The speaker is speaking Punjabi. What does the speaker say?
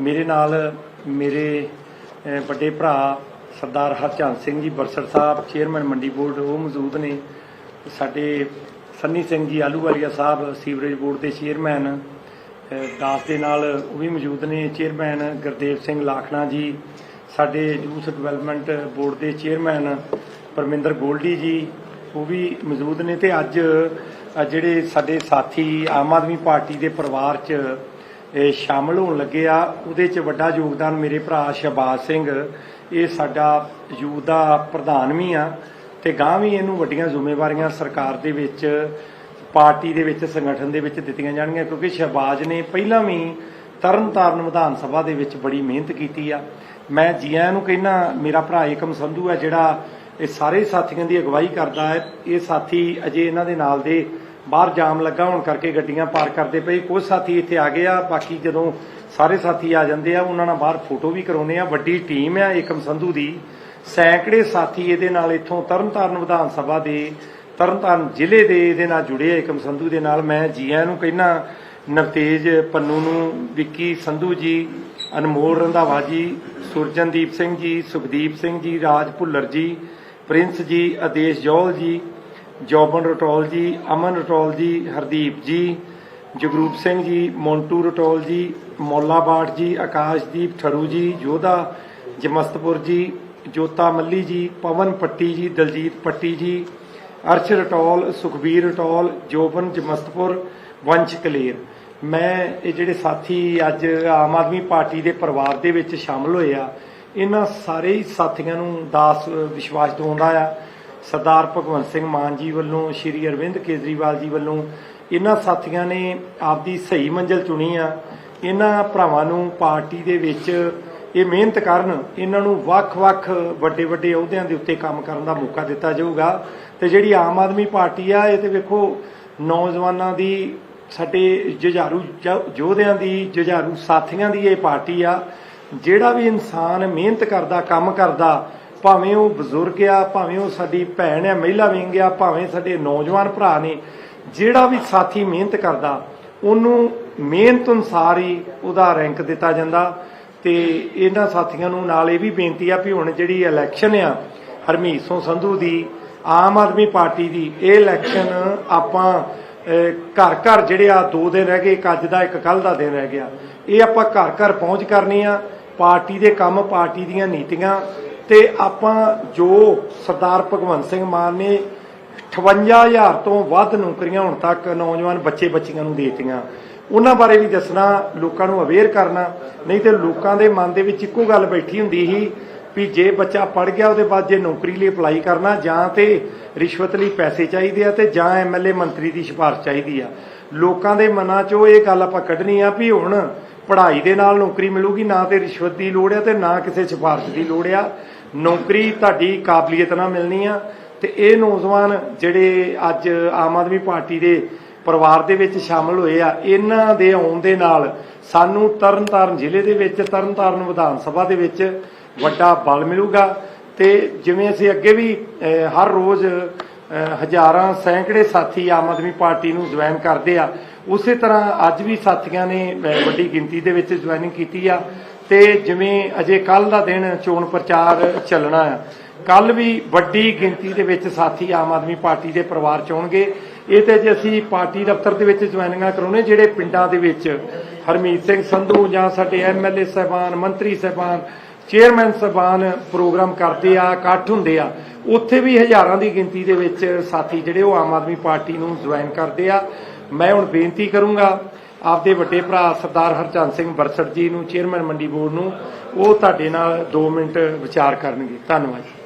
ਮੇਰੇ ਨਾਲ ਮੇਰੇ ਵੱਡੇ ਭਰਾ ਸਰਦਾਰ ਹਰਚੰਦ ਸਿੰਘ ਜੀ, ਬਰਸਰ ਸਾਹਿਬ, ਚੇਅਰਮੈਨ ਮੰਡੀ ਬੋਰਡ, ਉਹ ਮੌਜੂਦ ਨੇ। ਸਾਡੇ ਸੰਨੀ ਸਿੰਘ ਜੀ, ਆਲੂਵਾਲੀਆ ਸਾਹਿਬ, ਸੀਵਰੇਜ ਬੋਰਡ ਦੇ ਚੇਅਰਮੈਨ ਦਾਸ ਦੇ ਨਾਲ ਉਹ ਵੀ ਮੌਜੂਦ ਨੇ। ਚੇਅਰਮੈਨ ਗੁਰਦੇਵ ਸਿੰਘ ਲਾਖਣਾ ਜੀ, ਸਾਡੇ ਯੂਥ ਡਿਵੈਲਪਮੈਂਟ ਬੋਰਡ ਦੇ ਚੇਅਰਮੈਨ ਪਰਮਿੰਦਰ ਗੋਲਡੀ ਜੀ, ਉਹ ਵੀ ਮੌਜੂਦ ਨੇ। ਤੇ ਅੱਜ ਜਿਹੜੇ ਸਾਡੇ ਸਾਥੀ ਆਮ ਆਦਮੀ ਪਾਰਟੀ ਦੇ ਪਰਿਵਾਰ 'ਚ ਸ਼ਾਮਲ ਹੋਣ ਲੱਗੇ ਆ। ਉਹਦੇ 'ਚ ਵੱਡਾ ਯੋਗਦਾਨ ਮੇਰੇ ਭਰਾ ਸ਼ਹਬਾਜ਼ ਸਿੰਘ, ਇਹ ਸਾਡਾ ਯੂਥ ਦਾ ਪ੍ਰਧਾਨ ਵੀ ਆ ਤੇ ਗਾਂ ਵੀ ਇਹਨੂੰ ਵੱਡੀਆਂ ਜ਼ਿੰਮੇਵਾਰੀਆਂ ਸਰਕਾਰ ਦੇ ਵਿੱਚ, ਪਾਰਟੀ ਦੇ ਵਿੱਚ, ਸੰਗਠਨ ਦੇ ਵਿੱਚ ਦਿੱਤੀਆਂ ਜਾਣਗੀਆਂ ਕਿਉਂਕਿ ਸ਼ਹਬਾਜ਼ ਨੇ ਪਹਿਲਾਂ ਵੀ ਤਰਨਤਾਰਨ ਵਿਧਾਨ ਸਭਾ ਦੇ ਵਿੱਚ ਬੜੀ ਮਿਹਨਤ ਕੀਤੀ ਆ। ਮੈਂ ਜੀਆਂ ਨੂੰ ਕਹਿੰਨਾ ਮੇਰਾ ਭਰਾ ਏਕਮ ਸੰਧੂ ਹੈ ਜਿਹੜਾ ਇਹ ਸਾਰੇ ਸਾਥੀਆਂ ਦੀ ਅਗਵਾਈ ਕਰਦਾ ਹੈ। ਇਹ ਸਾਥੀ ਅਜੇ ਇਹਨਾਂ ਦੇ ਨਾਲ ਦੇ ਬਾਹਰ ਜਾਮ ਲੱਗਾ, ਹੋਣ ਕਰਕੇ ਗੱਡੀਆਂ ਪਾਰ ਕਰਦੇ ਪਏ। ਕੁਝ ਸਾਥੀ ਇੱਥੇ ਆ ਗਏ ਆ, ਬਾਕੀ ਜਦੋਂ ਸਾਰੇ ਸਾਥੀ ਆ ਜਾਂਦੇ ਆ, ਉਹਨਾਂ ਨਾਲ ਬਾਹਰ ਫੋਟੋ ਵੀ ਕਰਾਉਨੇ ਆ। ਵੱਡੀ ਟੀਮ ਆ, ਏਕਮ ਸੰਧੂ ਦੀ। ਸੈਂਕੜੇ ਸਾਥੀ ਇਹਦੇ ਨਾਲ ਇੱਥੋਂ ਤਰਨਤਾਰਨ ਵਿਧਾਨ ਸਭਾ ਦੇ, ਤਰਨਤਾਰਨ ਜ਼ਿਲ੍ਹੇ ਦੇ ਇਹਦੇ ਨਾਲ ਜੁੜੇ ਆ, ਏਕਮ ਸੰਧੂ ਦੇ ਨਾਲ। ਮੈਂ ਜੀਆਂ ਨੂੰ ਕਹਿੰਨਾ ਨਵਤੇਜ ਪੰਨੂ ਨੂੰ, ਵਿੱਕੀ ਸੰਧੂ ਜੀ, ਅਨਮੋਲ ਰੰਧਾਵਾ ਜੀ, ਸੁਰਜਨਦੀਪ ਸਿੰਘ ਜੀ, ਸੁਖਦੀਪ ਸਿੰਘ ਜੀ, ਰਾਜ ਭੁੱਲਰ ਜੀ, ਪ੍ਰਿੰਸ ਜੀ ਆਦੇਸ਼ ਜੋਲ ਜੀ ਜੋਬਨ ਰਟੋਲ ਜੀ, ਅਮਨ ਰਟੋਲ ਜੀ, ਹਰਦੀਪ ਜੀ, ਜਗਰੂਪ ਸਿੰਘ ਜੀ, ਮੌਂਟੂ ਰਟੋਲ ਜੀ, ਮੌਲਾ ਬਾਟ ਜੀ, ਆਕਾਸ਼ਦੀਪ ਠਰੂ ਜੀ, ਯੋਧਾ ਜਮਸਤਪੁਰ ਜੀ, ਜੋਤਾ ਮੱਲੀ ਜੀ, ਪਵਨ ਪੱਟੀ ਜੀ, ਦਲਜੀਤ ਪੱਟੀ ਜੀ, ਅਰਸ਼ ਰਟੋਲ, ਸੁਖਬੀਰ ਰਟੋਲ, ਜੋਬਨ ਜਮਸਤਪੁਰ, ਵੰਸ਼ ਕਲੇਰ। ਮੈਂ ਇਹ ਜਿਹੜੇ ਸਾਥੀ ਅੱਜ ਆਮ ਆਦਮੀ ਪਾਰਟੀ ਦੇ ਪਰਿਵਾਰ ਦੇ ਵਿੱਚ ਸ਼ਾਮਲ ਹੋਏ ਆ, ਇਹਨਾਂ ਸਾਰੇ ਹੀ ਸਾਥੀਆਂ ਨੂੰ ਦਾਸ ਵਿਸ਼ਵਾਸ ਦਿਵਾਉਂਦਾ ਆ। ਸਰਦਾਰ ਭਗਵੰਤ ਸਿੰਘ ਮਾਨ ਜੀ ਵੱਲੋਂ, ਸ਼੍ਰੀ ਅਰਵਿੰਦ ਕੇਜਰੀਵਾਲ ਜੀ ਵੱਲੋਂ ਇਹਨਾਂ ਸਾਥੀਆਂ ਨੇ ਆਪਦੀ ਸਹੀ ਮੰਜ਼ਿਲ ਚੁਣੀ ਆ। ਇਹਨਾਂ ਭਰਾਵਾਂ ਨੂੰ ਪਾਰਟੀ ਦੇ ਵਿੱਚ ਇਹ ਮਿਹਨਤ ਕਰਨ, ਇਹਨਾਂ ਨੂੰ ਵੱਖ-ਵੱਖ, ਵੱਡੇ-ਵੱਡੇ ਅਹੁਦਿਆਂ ਦੇ ਉੱਤੇ ਕੰਮ ਕਰਨ ਦਾ ਮੌਕਾ ਦਿੱਤਾ ਜਾਊਗਾ। ਤੇ ਜਿਹੜੀ ਆਮ ਆਦਮੀ ਪਾਰਟੀ ਆ, ਇਹ ਤੇ ਵੇਖੋ, ਨੌਜਵਾਨਾਂ ਦੀ, ਸਾਡੇ ਜੁਝਾਰੂ ਯੋਧਿਆਂ ਦੀ, ਜੁਝਾਰੂ ਸਾਥੀਆਂ ਦੀ ਇਹ ਪਾਰਟੀ ਆ। ਜਿਹੜਾ ਵੀ ਇਨਸਾਨ ਮਿਹਨਤ ਕਰਦਾ, ਕੰਮ ਕਰਦਾ ਭਾਵੇਂ ਉਹ ਬਜ਼ੁਰਗ ਆ, ਭਾਵੇਂ ਉਹ ਸਾਡੀ ਭੈਣ ਆ, ਮਹਿਲਾ ਵਿੰਗ ਆ, ਭਾਵੇਂ ਸਾਡੇ ਨੌਜਵਾਨ ਭਰਾ ਨੇ, ਜਿਹੜਾ ਵੀ ਸਾਥੀ ਮਿਹਨਤ ਕਰਦਾ, ਉਹਨੂੰ ਮਿਹਨਤ ਅਨੁਸਾਰ ਹੀ ਉਹਦਾ ਰੈਂਕ ਦਿੱਤਾ ਜਾਂਦਾ। ਤੇ ਇਹਨਾਂ ਸਾਥੀਆਂ ਨੂੰ ਨਾਲ ਇਹ ਵੀ ਬੇਨਤੀ ਆ ਵੀ ਹੁਣ ਜਿਹੜੀ ਇਲੈਕਸ਼ਨ ਆ, ਹਰਮੀਤ ਸਿੰਘ ਸੰਧੂ ਦੀ, ਆਮ ਆਦਮੀ ਪਾਰਟੀ ਦੀ, ਇਹ ਇਲੈਕਸ਼ਨ ਆਪਾਂ ਘਰ ਘਰ ਜਿਹੜੇ ਆ ਦੋ ਦਿਨ ਰਹਿ ਗਏ, ਇੱਕ ਅੱਜ ਦਾ, ਇੱਕ ਕੱਲ ਦਾ ਦਿਨ ਰਹਿ ਗਿਆ। ਇਹ ਆਪਾਂ ਘਰ ਘਰ ਪਹੁੰਚ ਕਰਨੀ ਆ, ਪਾਰਟੀ ਦੇ ਕੰਮ, ਪਾਰਟੀ ਦੀਆਂ ਨੀਤੀਆਂ ਤੇ ਆਪਾਂ ਜੋ ਸਰਦਾਰ ਭਗਵੰਤ ਸਿੰਘ ਮਾਨ ਨੇ 58000 ਤੋਂ ਵੱਧ ਨੌਕਰੀਆਂ ਹੁਣ ਤੱਕ ਨੌਜਵਾਨ ਬੱਚੇ ਬੱਚੀਆਂ ਨੂੰ ਦੇਤੀਆਂ। ਉਹਨਾਂ ਬਾਰੇ ਵੀ ਦੱਸਣਾ, ਲੋਕਾਂ ਨੂੰ ਅਵੇਅਰ ਕਰਨਾ, ਨਹੀਂ ਤੇ ਲੋਕਾਂ ਦੇ ਮਨ ਦੇ ਵਿੱਚ ਇੱਕੋ ਗੱਲ ਬੈਠੀ ਹੁੰਦੀ ਸੀ ਵੀ ਜੇ ਬੱਚਾ ਪੜ ਗਿਆ, ਉਹਦੇ ਬਾਅਦ ਜੇ ਨੌਕਰੀ ਲਈ ਅਪਲਾਈ ਕਰਨਾ, ਜਾਂ ਤੇ ਰਿਸ਼ਵਤ ਲਈ ਪੈਸੇ ਚਾਹੀਦੇ ਆ ਤੇ ਜਾਂ ਐਮਐਲਏ ਮੰਤਰੀ ਦੀ ਸਿਫਾਰਿਸ਼ ਚਾਹੀਦੀ ਆ। ਲੋਕਾਂ ਦੇ ਮਨਾਂ 'ਚੋਂ ਇਹ ਗੱਲ ਆਪਾਂ ਕੱਢਣੀ ਆ ਵੀ ਹੁਣ ਪੜ੍ਹਾਈ ਦੇ ਨਾਲ ਨੌਕਰੀ ਮਿਲੂਗੀ, ਨਾ ਤੇ ਰਿਸ਼ਵਤ ਦੀ ਲੋੜ ਆ ਤੇ ਨਾ ਕਿਸੇ ਸਿਫਾਰਿਸ਼ ਦੀ ਲੋੜ ਆ। ਨੌਕਰੀ ਤੁਹਾਡੀ ਕਾਬਲੀਅਤ ਨਾਲ ਮਿਲਣੀ ਆ ਤੇ ਇਹ ਨੌਜਵਾਨ ਜਿਹੜੇ ਅੱਜ ਆਮ ਆਦਮੀ ਪਾਰਟੀ ਦੇ ਪਰਿਵਾਰ ਦੇ ਵਿੱਚ ਸ਼ਾਮਲ ਹੋਏ ਆ, ਇਹਨਾਂ ਦੇ ਆਉਣ ਦੇ ਨਾਲ ਸਾਨੂੰ ਤਰਨਤਾਰਨ ਜ਼ਿਲ੍ਹੇ ਦੇ ਵਿੱਚ, ਤਰਨਤਾਰਨ ਵਿਧਾਨ ਸਭਾ ਦੇ ਵਿੱਚ ਵੱਡਾ ਬਲ ਮਿਲੂਗਾ ਤੇ ਜਿਵੇਂ ਅਸੀਂ ਅੱਗੇ ਵੀ ਹਰ ਰੋਜ਼ ਹਜ਼ਾਰਾਂ ਸੈਂਕੜੇ ਸਾਥੀ ਆਮ ਆਦਮੀ ਪਾਰਟੀ ਨੂੰ ਜੁਆਇਨ ਕਰਦੇ ਆ। ਉਸੇ ਤਰ੍ਹਾਂ ਅੱਜ ਵੀ ਸਾਥੀਆਂ ਨੇ ਵੱਡੀ ਗਿਣਤੀ ਦੇ ਵਿੱਚ ਜੁਆਇਨਿੰਗ ਕੀਤੀ ਆ। ਤੇ ਜਿਵੇਂ ਅਜੇ ਕੱਲ ਦਾ ਦਿਨ ਚੋਣ ਪ੍ਰਚਾਰ ਚੱਲਣਾ ਆ। ਕੱਲ ਵੀ ਵੱਡੀ ਗਿਣਤੀ ਦੇ ਵਿੱਚ ਸਾਥੀ ਆਮ ਆਦਮੀ ਪਾਰਟੀ ਦੇ ਪਰਿਵਾਰ ਚ ਆਉਣਗੇ। ਇਹ ਤੇ ਜੇ ਅਸੀਂ ਪਾਰਟੀ ਦਫ਼ਤਰ ਦੇ ਵਿੱਚ ਜੁਆਇਨਿੰਗਾਂ ਕਰਾਉਣੇ, ਜਿਹੜੇ ਪਿੰਡਾਂ ਦੇ ਵਿੱਚ ਹਰਮੀਤ ਸਿੰਘ ਸੰਧੂ ਜਾਂ ਸਾਡੇ ਐਮਐਲਏ ਸਾਹਿਬਾਨ, ਮੰਤਰੀ ਸਾਹਿਬਾਨ, ਚੇਅਰਮੈਨ ਸਾਹਿਬਾਨ ਪ੍ਰੋਗਰਾਮ ਕਰਦੇ ਆ, ਇਕੱਠ ਹੁੰਦੇ ਆ। ਉੱਥੇ ਵੀ ਹਜ਼ਾਰਾਂ ਦੀ ਗਿਣਤੀ ਦੇ ਵਿੱਚ ਸਾਥੀ ਜਿਹੜੇ ਉਹ ਆਮ ਆਦਮੀ ਪਾਰਟੀ ਨੂੰ ਜੁਆਇਨ ਕਰਦੇ ਆ। ਮੈਂ ਹੁਣ ਬੇਨਤੀ ਕਰੂੰਗਾ ਆਪਦੇ ਵੱਡੇ ਭਰਾ ਸਰਦਾਰ ਹਰਚੰਦ ਸਿੰਘ ਬਰਸੜ ਜੀ ਨੂੰ ਚੇਅਰਮੈਨ ਮੰਡੀ ਬੋਰਡ ਨੂੰ, ਉਹ ਤੁਹਾਡੇ ਨਾਲ 2 ਮਿੰਟ ਵਿਚਾਰ ਕਰਨਗੇ। ਧੰਨਵਾਦ ਜੀ।